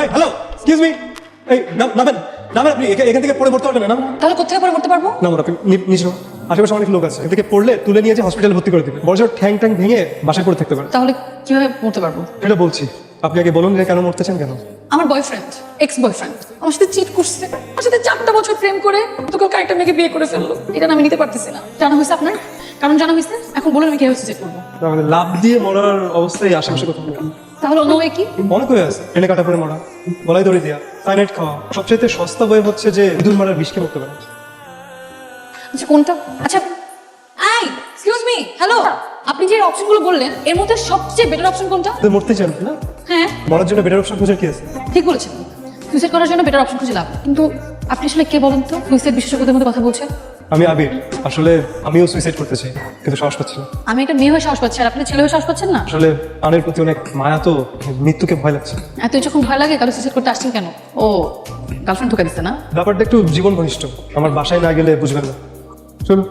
এই hello excuse me এই নামেন নামেন আপনি এখান থেকে পড়ে পড়তে পারবেন না তাহলে কোথায় পরে করতে পারব? নাম আপনি নিচে আশেপাশে অনেক লোক আছে। এখান থেকে পড়লে তুলে নিয়ে যে হসপিটালে ভর্তি করে দিবে বড় ঠ্যাং ট্যাং ভেঙে বাসায় পড়ে থাকতে পারেন। তাহলে কীভাবে পড়তে পারব? এটা বলছি। আপনি আগে বলুন যে কেন মরতে চান কেন? আমার বয়ফ্রেন্ড এক্স বয়ফ্রেন্ড আমার সাথে চিট করছে। আমার সাথে চারটা বছর প্রেম করে তোকে কারেক্টটা মেয়েকে বিয়ে করে ফেলল। এটা না আমি নিতে পারতেছি না জানা হয়েছে আপনার? কারণ জানা হয়েছে। এখন বলুন আমি কীভাবে সুইসাইড করব? তাহলে লাভ দিয়ে মরার অবস্থায় আশেপাশে কোথাও তাহলে অন্য ওয়ে কি? অনেক হয়ে আছে এনে কাটা পরে মরা। গলায় দড়ি দেওয়া সাইনাইড খাওয়া। সবচেয়ে সস্তা বই হচ্ছে যে ইঁদুর মারার বিষকে মরতে পারে আচ্ছা কোনটা? আচ্ছা আই এক্সকিউজ মি হ্যালো আপনি যে অপশনগুলো বললেন এর মধ্যে সবচেয়ে বেটার অপশন কোনটা? তুই মরতে চান না? হ্যাঁ। মরার জন্য বেটার অপশন খুঁজে কি আছে? ঠিক বলেছেন। সুইসাইড করার জন্য বেটার অপশন খুঁজে লাভ। কিন্তু আপনি আসলে কে বলেন তো? সুইসাইড বিশেষজ্ঞদের মধ্যে কথা বলছেন? আমি আবির। আসলে আমিও সুইসাইড করতে চাই কিন্তু সাহস পাচ্ছি না। আমি একটা মেয়ে হয়ে সাহস পাচ্ছি আর আপনি ছেলে হয়ে সাহস পাচ্ছেন না? আসলে প্রাণের প্রতি অনেক মায়া তো মৃত্যুকে ভয় লাগছে। এত যখন ভয় লাগে তাহলে সুইসাইড করতে আসছেন কেন? ও গার্লফ্রেন্ড ঢুকে দিচ্ছে না? ব্যাপারটা একটু জীবন ঘনিষ্ঠ। আমার বাসায় না গেলে বুঝবেন না। চলুন।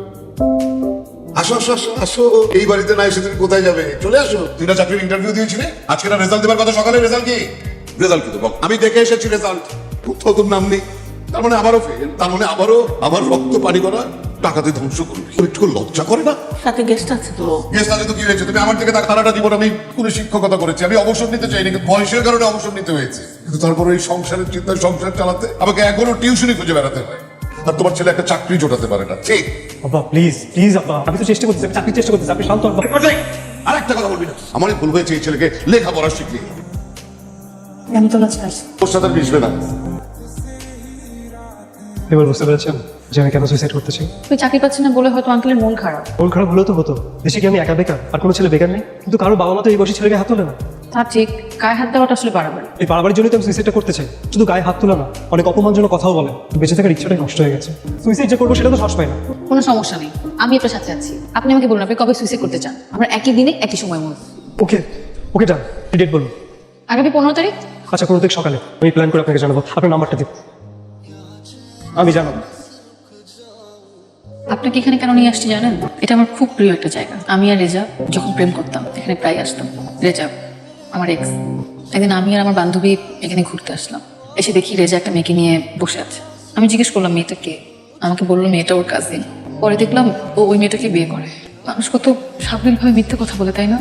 আসো আসো আসো আসো। এই বাড়িতে না এসে তুমি কোথায় যাবে? চলে আসো। তুই না চাকরির ইন্টারভিউ দিয়েছিলে। আজকে না রেজাল্ট দেবার কথা সকালে রেজাল্ট কি? রেজাল্ট কি তো আমি দেখে এসেছি রেজাল্ট কোথাও তোর নাম নেই। তার মানে আবারও ফেল তার মানে আবারও আবার রক্ত পানি করা টাকাতে ধ্বংস করবি। একটু লজ্জা করে না? সাথে গেস্ট আছে তো। গেস্ট আছে তো কি হয়েছে? তুমি আমার থেকে তার সারাটা জীবন আমি কোনো শিক্ষকতা করেছি। আমি অবসর নিতে চাইনি কিন্তু বয়সের কারণে অবসর নিতে হয়েছে। কিন্তু তারপরে এই সংসারের চিন্তায় সংসার চালাতে আমাকে এখনও টিউশনই খুঁজে বেড়াতে হয়। আর তোমার ছেলে একটা চাকরি জোটাতে পারে না। ঠিক আব্বা প্লিজ প্লিজ আব্বা আমি তো চেষ্টা করতেছি আমি চাকরির চেষ্টা করতেছি আপনি শান্ত আব্বা আর একটা কথা বলবি না। আমারই ভুল হয়েছে এই ছেলেকে লেখাপড়া শিখিয়ে। আমি তো লজ্জা আসছি ওর সাথে মিশবে না। এবার বুঝতে পেরেছেন যে আমি কেন সুইসাইড করতে চাই? তুই চাকরি পাচ্ছি না বলে হয়তো আঙ্কেলের মন খারাপ। মন খারাপ হলেও তো হতো। দেশে কি আমি একা বেকার? আর কোনো ছেলে বেকার নেই? কিন্তু কারও বাবা মা তো এই বয়সী ছেলেকে হাত তোলে না। তা ঠিক গায়ে হাত দেওয়াটা আসলে বাড়াবার এই বারবারের জন্যই তো আমি সুইসাইডটা করতে চাই। শুধু গায়ে হাত তোলা না অনেক অপমানজনক কথাও বলে। বেঁচে থাকার ইচ্ছাটাই নষ্ট হয়ে গেছে। সুইসাইড যে করব সেটা তো সাহস পাই না। কোনো সমস্যা নেই। আমি আপনার সাথে আছি। আপনি আমাকে বলুন আপনি কবে সুইসাইড করতে চান? আমরা একই দিনে একই সময় মধ্যে। ওকে ওকে ডান ডেট বলুন। আগামী পনেরো তারিখ? আচ্ছা কোনো দিক সকালে। আমি প্ল্যান করে আপনাকে জানাব। আপনার নাম্বারটা দিন। আমি জানাব। আপনাকে এখানে কেন নিয়ে আসছি জানেন? এটা আমার খুব প্রিয় একটা জায়গা। আমি আর রেজা যখন প্রেম করতাম এখানে প্রায় আসতাম। রেজা আমার এক্স একদিন আমি আর আমার বান্ধবী এখানে ঘুরতে আসলাম। এসে দেখি রেজা একটা মেয়েকে নিয়ে বসে আছে। আমি জিজ্ঞেস করলাম মেয়েটা কে? আমাকে বলল মেয়েটা ওর কাজিন পরে দেখলাম ও ওই মেয়েটাকে বিয়ে করে। মানুষ কত সাবলীলভাবে মিথ্যে কথা বলে তাই না?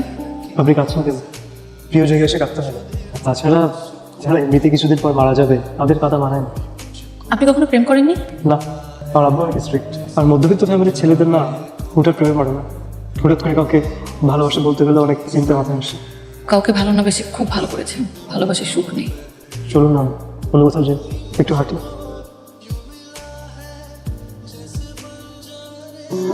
আপনি কাঁদছেন কেন প্রিয় জায়গায় এসে কাঁদতে হবে তাছাড়া যারা এমনিতে কিছুদিন পর মারা যাবে তাদের কথা মানায় না আপনি কখনো প্রেম করেননি? না আমার আব্বু অনেক স্ট্রিক্ট আর মধ্যবিত্ত ফ্যামিলির ছেলেদের না হুটার প্রেমে পড়ে না। হঠাৎ করে কাউকে ভালোবাসে বলতে গেলে অনেক চিন্তা মাথায় আসে। কাউকে ভালো না বেশি খুব ভালো করেছেন। ভালোবাসে সুখ নেই। চলুন না অন্য কোথাও যাই একটু হাঁটি।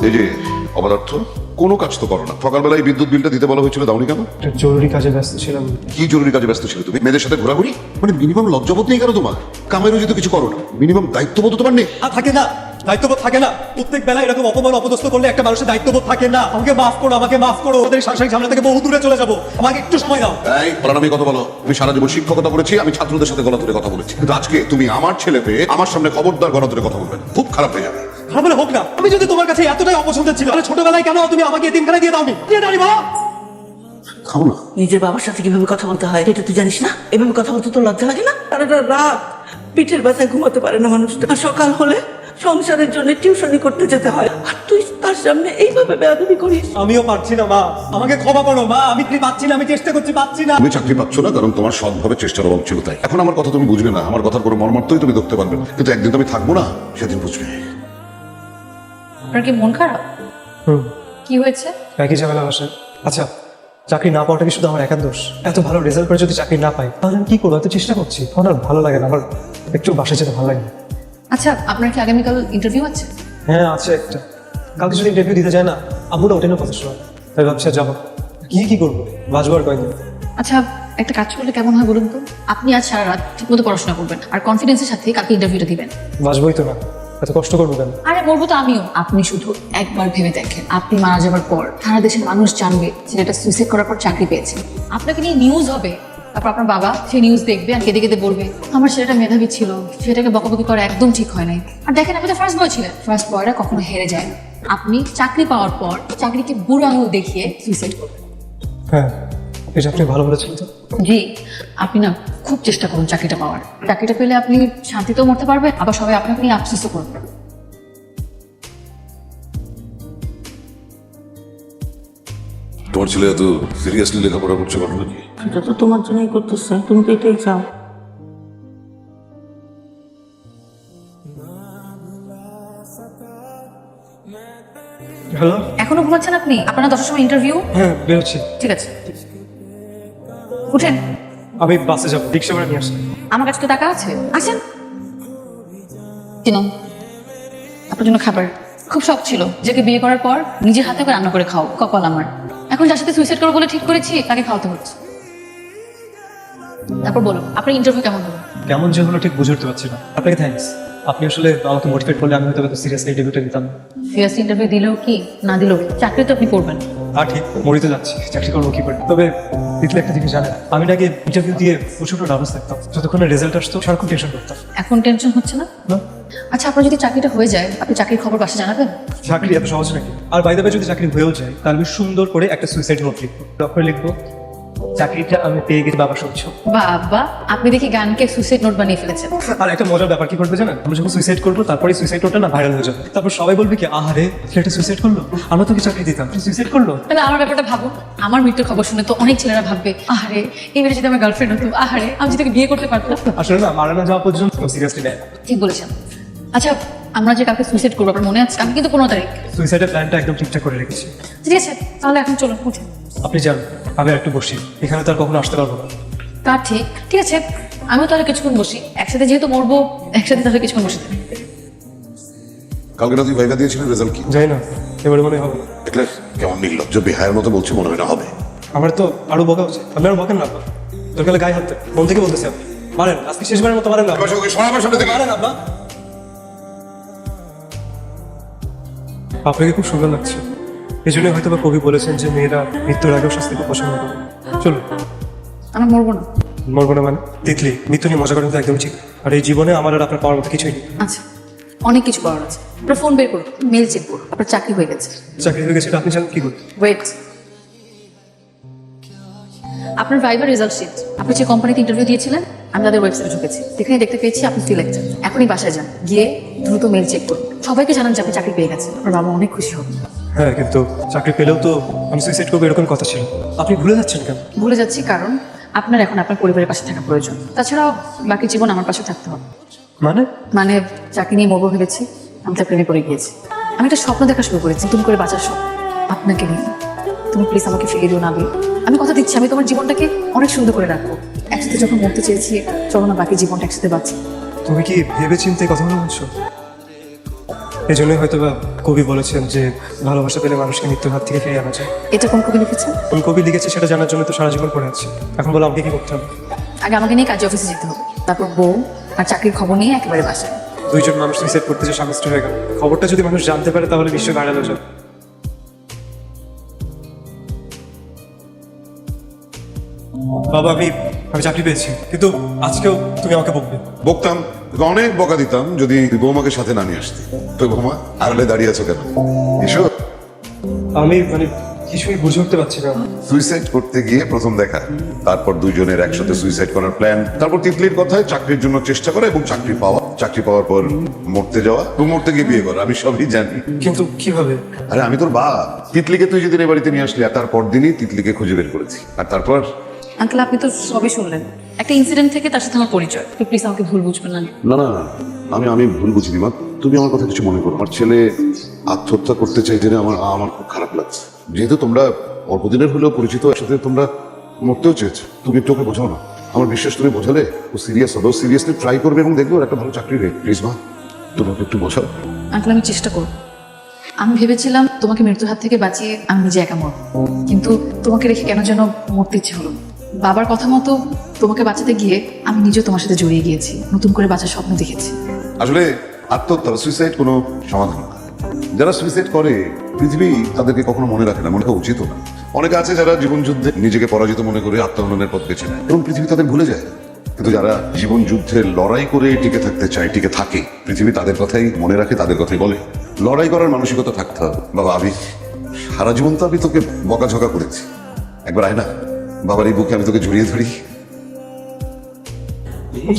এই যে অপদার্থ? কোনো কাজ তো করো না। সকালবেলায় বিদ্যুৎ বিলটা দিতে বলা হয়েছিল দাওনি কেন? একটা জরুরি কাজে ব্যস্ত ছিলাম। কি জরুরি কাজে ব্যস্ত ছিল তুমি? মেয়েদের সাথে ঘোরাঘুরি? মানে মিনিমাম লজ্জাবোধ নেই কেন তোমার? কামের যদি কিছু করো না। মিনিমাম দায়িত্ববোধ তোমার নেই? আর থাকে না দায়িত্ববোধ থাকে না। প্রত্যেক বেলা এরকম অপমান অপদস্থ করলে একটা মানুষের দায়িত্ববোধ থাকে না। আমাকে মাফ করো আমাকে মাফ করো। ওদের সাংসারিক ঝামেলা থেকে বহু দূরে চলে যাব। আমাকে একটু সময় দাও। এই পড়ানামি কথা বলো। আমি সারা জীবন শিক্ষকতা করেছি আমি ছাত্রদের সাথে গলা তুলে কথা বলেছি। কিন্তু আজকে তুমি আমার ছেলে পেয়ে আমার সামনে খবরদার গলা তুলে কথা বলবে খুব খারাপ হয়ে যাবে। খারাপ হলে হোক না। আমি যদি তোমার কাছে এতটাই অপছন্দের ছিল তাহলে ছোটবেলায় কেন তুমি আমাকে এতিমখানায় দিয়ে দাওনি? দিয়ে দাঁড়ি বাবা। খাও না। নিজের বাবার সাথে কীভাবে কথা বলতে হয় এটা তুই জানিস না? এভাবে কথা বলতে তোর লজ্জা লাগে না? সারাটা রাত পিঠের ব্যথায় ঘুমাতে পারে না মানুষটা। আর সকাল হলে সংসারের জন্য টিউশনি করতে যেতে হয়। আর তুই তার সামনে এইভাবে বেয়াদবি করিস? আমিও পারছি না মা। আমাকে ক্ষমা করো মা। আমি কি পাচ্ছি না আমি চেষ্টা করছি পাচ্ছি না। তুমি চাকরি পাচ্ছ না কারণ তোমার সৎভাবে চেষ্টার অভাব ছিল তাই। এখন আমার কথা তুমি বুঝবে না। আমার কথার কোনো মর্মার্থই তুমি ধরতে পারবে না। কিন্তু একদিন তুমি থাকব না সেদিন বুঝবে। আপনার কি মন খারাপ? হুম। কি হয়েছে? একই ঝামেলা বসে আচ্ছা চাকরি না পাওয়াটা কি শুধু আমার একার দোষ? এত ভালো রেজাল্ট করে যদি চাকরি না পাই তাহলে আমি কি করব? এত চেষ্টা করছি। আমার আর ভালো লাগে না আমার একটু বাসায় যেতে ভালো লাগে না। আচ্ছা আপনার কি আগামীকাল ইন্টারভিউ আছে? হ্যাঁ আছে একটা। কালকে যদি ইন্টারভিউ দিতে যায় না আব্বুটা ওঠে না কথা শোনা তাই আর যাব। কি কি করব? বাজবো আর কয়েকদিন আচ্ছা একটা কাজ করলে কেমন হয় বলুন তো? আপনি আজ সারা রাত ঠিকমতো পড়াশোনা করবেন আর কনফিডেন্সের সাথে কালকে ইন্টারভিউটা দিবেন। বাজবোই তো না। এত কষ্ট করব কেন? আরে বলব তো আমিও। আপনি শুধু একবার ভেবে দেখেন। আপনি মারা যাবার পর সারা দেশের মানুষ জানবে ছেলেটা সুইসাইড করার পর চাকরি পেয়েছে। আপনাকে নিয়ে নিউজ হবে। তারপর আপনার বাবা সেই নিউজ দেখবে আর কেঁদে কেঁদে বলবে আমার ছেলেটা মেধাবী ছিল। সেটাকে বকাবকি করা একদম ঠিক হয় নাই। আর দেখেন আপনি তো ফার্স্ট বয় ছিলেন। ফার্স্ট বয়রা কখনো হেরে যায় না। আপনি চাকরি পাওয়ার পর চাকরিকে বুড়ো আঙুল দেখিয়ে সুইসাইড করবেন। হ্যাঁ এটা আপনি ভালো বলেছেন। তো জি আপনি না খুব চেষ্টা করুন চাকরিটা পাওয়ার। চাকরিটা পেলে আপনি শান্তিতেও মরতে পারবেন আবার সবাই আপনাকে নিয়ে আফসোসও করবে। তোমার ছেলে এত সিরিয়াসলি লেখাপড়া করছে ঘটনা কি সেটা তো তোমার জন্যই করতেছে তুমি তো এটাই চাও। হ্যালো? এখনও ঘুমাচ্ছেন আপনি? আপনার দশটার সময় ইন্টারভিউ হ্যাঁ বেরোচ্ছি। ঠিক আছে। উঠেন। আমি বাসে যাব রিক্সা করে নিয়ে আসছি আমার কাছে তো টাকা আছে। আসেন। কিনো আপনার জন্য খাবার। খুব শখ ছিল। যাকে বিয়ে করার পর নিজের হাতে করে রান্না করে খাও কপাল আমার। এখন যার সাথে সুইসাইড করব বলে ঠিক করেছি তাকে খাওয়াতে হচ্ছে। তারপর বলো আপনার ইন্টারভিউ কেমন হলো? কেমন যে হলো ঠিক বুঝে উঠতে পারছি না। আপনাকে থ্যাঙ্কস আপনি আসলে আমাকে মোটিভেট করলে আমি হয়তো সিরিয়াসলি ইন্টারভিউটা দিতাম সিরিয়াস ইন্টারভিউ দিলেও কি? না দিলেও কি? চাকরি তো আপনি করবেন। আর ঠিক মরিতে যাচ্ছি। চাকরি করব কি করে? তবে তিতলে একটা জিনিস জানেন আমি নাকি ইন্টারভিউ দিয়ে প্রচণ্ড নার্ভাস থাকতাম। যতক্ষণ রেজাল্ট আসতো সারাক্ষণ টেনশন করতাম। এখন টেনশন হচ্ছে না? না। আচ্ছা আপনার যদি চাকরিটা হয়ে যায় আপনি চাকরির খবর বাসা জানাবেন? চাকরি এত সহজ নাকি? আর বাইরে যদি চাকরি হয়েও যায় তাহলে আমি সুন্দর করে একটা সুইসাইড নোট লিখব। ডক্টর লিখব চাকরিটা আমি পেয়ে গেছি বাবা সহ্য বাবা আপনি দেখি গানকে সুইসাইড নোট বানিয়ে ফেলেছেন। আর একটা মজার ব্যাপার কি করবে জানেন? আমরা যখন সুইসাইড করব তারপরে সুইসাইড নোটটা না ভাইরাল হয়ে যাবে। তারপর সবাই বলবে কি আহারে ছেলেটা সুইসাইড করল? আমরা তোকে চাকরি দিতাম সুইসাইড করল? তাহলে আমার ব্যাপারটা ভাবো আমার মৃত্যুর খবর শুনে তো অনেক ছেলেরা ভাববে আহারে এই যদি আমার গার্লফ্রেন্ড হতো আহারে আমি যদি বিয়ে করতে পারতাম। আসলে না মারা না যাওয়া পর্যন্ত সিরিয়াসলি নেয় ঠিক বলেছেন। আচ্ছা আমরা যে কাউকে সুইসাইড করব আপনার মনে আছে? আমি কিন্তু পনেরো তারিখ। সুইসাইডের প্ল্যানটা একদম ঠিকঠাক করে রেখেছি। ঠিক আছে তাহলে এখন চলুন উঠুন। আপনি যান আমি আর একটু বসি। এখানে তো আর কখনো আসতে পারব না। তা ঠিক ঠিক আছে। আমিও তাহলে কিছুক্ষণ বসি। একসাথে যেহেতু মরবো একসাথে তাহলে কিছুক্ষণ বসে থাকি। কালকে ভাইবা দিয়েছিলি রেজাল্ট কি? যাই না এবারে মনে হবে দেখলে কেমন নির্লজ্জ বিহায়ের মতো বলছে মনে হয় না হবে। আমার তো আরও বকা উচিত আপনি আরও বকেন না। আপা তোর কালে গায়ে হাতে মন থেকে বলতেছি আপনি মারেন আজকে শেষবারের মতো মারেন না। মারেন আপা আপনাকে খুব সুন্দর লাগছে। এই জন্য হয়তো বা কবি বলেছেন যে মেয়েরা মৃত্যুর আগেও শাস্তি খুব পছন্দ করে চলুন। আমি মরবো না। মরবো না মানে? তিতলি মৃত্যু নিয়ে মজা করেন তো একদম ঠিক। আর এই জীবনে আমার আর আপনার পাওয়ার মতো কিছুই নেই। আচ্ছা অনেক কিছু করার আছে। আপনার ফোন বের করুন মেল চেক করুন আপনার চাকরি হয়ে গেছে। চাকরি হয়ে গেছে আপনি জানেন কি করতে ওয়েট আপনার ভাইবার রেজাল্ট শিট আপনি যে কোম্পানিতে ইন্টারভিউ দিয়েছিলেন আমি তাদের ওয়েবসাইটে ঢুকেছি। সেখানে দেখতে পেয়েছি আপনি সিলেক্টেড এখনই বাসায় যান গিয়ে দ্রুত মেল চেক করুন। সবাইকে জানান যে আপনি চাকরি পেয়ে গেছেন। আপনার বাবা অনেক খুশি হবে। হ্যাঁ কিন্তু চাকরি পেলেও তো আমি সুইসাইড করব এরকম কথা ছিল। আপনি ভুলে যাচ্ছেন কেন? ভুলে যাচ্ছি কারণ আপনার এখন আপনার পরিবারের পাশে থাকা প্রয়োজন। তাছাড়াও বাকি জীবন আমার পাশে থাকতে হবে। মানে? মানে চাকরি নিয়ে মরবো ভেবেছি আমি তার প্রেমে পড়ে গিয়েছি। আমি একটা স্বপ্ন দেখা শুরু করেছি তুমি করে বাঁচার স্বপ্ন। আপনাকে নিয়ে। তুমি প্লিজ আমাকে ফিরিয়ে দিও না আমি আমি কথা দিচ্ছি আমি তোমার জীবনটাকে অনেক সুন্দর করে রাখব। একসাথে যখন মরতে চেয়েছি চলো না বাকি জীবনটা একসাথে বাঁচি। তুমি কি ভেবে চিন্তে কথাগুলো বলছো? এই জন্যই হয়তো বা কবি বলেছেন যে ভালোবাসা পেলে মানুষকে মৃত্যুর হাত থেকে ফিরিয়ে আনা যায়। এটা কোন কবি লিখেছেন? কোন কবি লিখেছে সেটা জানার জন্য তো সারা জীবন পড়ে আছে। এখন বলো আমাকে কি করতে হবে? আগে আমাকে নিয়ে কাজে অফিসে যেতে হবে। তারপর বউ আর চাকরির খবর নিয়ে একেবারে বাসায়। দুইজন মানুষ সুইসাইড করতে যে স্বামী হয়ে গেল। খবরটা যদি মানুষ জানতে পারে তাহলে বিশ্ব ভাইরাল হয়ে যাবে। বাবা আমি আমি চাকরি পেয়েছি কিন্তু আজকেও তুমি আমাকে বকবে। বকতাম। তোকে অনেক বকা দিতাম যদি বৌমাকে সাথে না নিয়ে আসতি। তো বৌমা আড়ালে দাঁড়িয়ে আছো কেন? এসো। আমি মানে কিছুই বুঝে উঠতে পারছি না। সুইসাইড করতে গিয়ে প্রথম দেখা তারপর দুইজনের একসাথে সুইসাইড করার প্ল্যান তারপর তিতলির কথায় চাকরির জন্য চেষ্টা করা এবং চাকরি পাওয়া। চাকরি পাওয়ার পর মরতে যাওয়া এবং মরতে গিয়ে বিয়ে করা আমি সবই জানি। কিন্তু কীভাবে? আরে আমি তোর বাপ। তিতলিকে তুই যেদিন এ বাড়িতে নিয়ে আসলি আর তারপর দিনই তিতলিকে খুঁজে বের করেছি। আর তারপর আঙ্কেল আপনি তো সবই শুনলেন। একটা ইনসিডেন্ট থেকে তার সাথে আমার পরিচয়। তো প্লিজ আমাকে ভুল বুঝবেন না। না না না, আমি আমি ভুল বুঝিনি মা। তুমি আমার কথা কিছু মনে করো। আমার ছেলে আত্মহত্যা করতে চাই জেনে আমার আমার খুব খারাপ লাগছে। যেহেতু তোমরা অল্প দিনের হলেও পরিচিত একসাথে তোমরা মরতেও চেয়েছো। তুমি একটু ওকে বোঝাও না। আমার বিশ্বাস তুমি বোঝালে ও সিরিয়াস হবে। ও সিরিয়াসলি ট্রাই করবে এবং দেখবে ওর একটা ভালো চাকরি রে প্লিজ মা তুমি ওকে একটু বোঝাও। আঙ্কেল আমি চেষ্টা করব। আমি ভেবেছিলাম তোমাকে মৃত্যুর হাত থেকে বাঁচিয়ে আমি নিজে একা মরব। কিন্তু তোমাকে রেখে কেন যেন মরতে ইচ্ছে হলো বাবার কথা মতো তোমাকে বাঁচাতে গিয়ে আমি নিজেও তোমার সাথে জড়িয়ে গিয়েছি, নতুন করে বাঁচার স্বপ্ন দেখেছি। আসলে আত্মহত্যা সুইসাইড কোনো সমাধান না। যারা সুইসাইড করে, পৃথিবী তাদেরকে কখনো মনে রাখে না, মনে রাখা উচিত না। অনেকে আছে যারা জীবন যুদ্ধে নিজেকে পরাজিত মনে করে আত্মহননের পথ বেছে নেয় এবং পৃথিবী তাদের ভুলে যায়। কিন্তু যারা জীবন যুদ্ধে লড়াই করে টিকে থাকতে চায়, টিকে থাকে, পৃথিবী তাদের কথাই মনে রাখে, তাদের কথাই বলে। লড়াই করার মানসিকতা থাকতে হবে। বাবা, আমি সারা জীবন তো আমি তোকে বকাঝকা করেছি। একবার আয় না। বাবার এই বুকে আমি তোকে জড়িয়ে ধরি।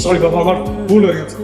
সরি বাবা আমার ভুল হয়ে গেছে।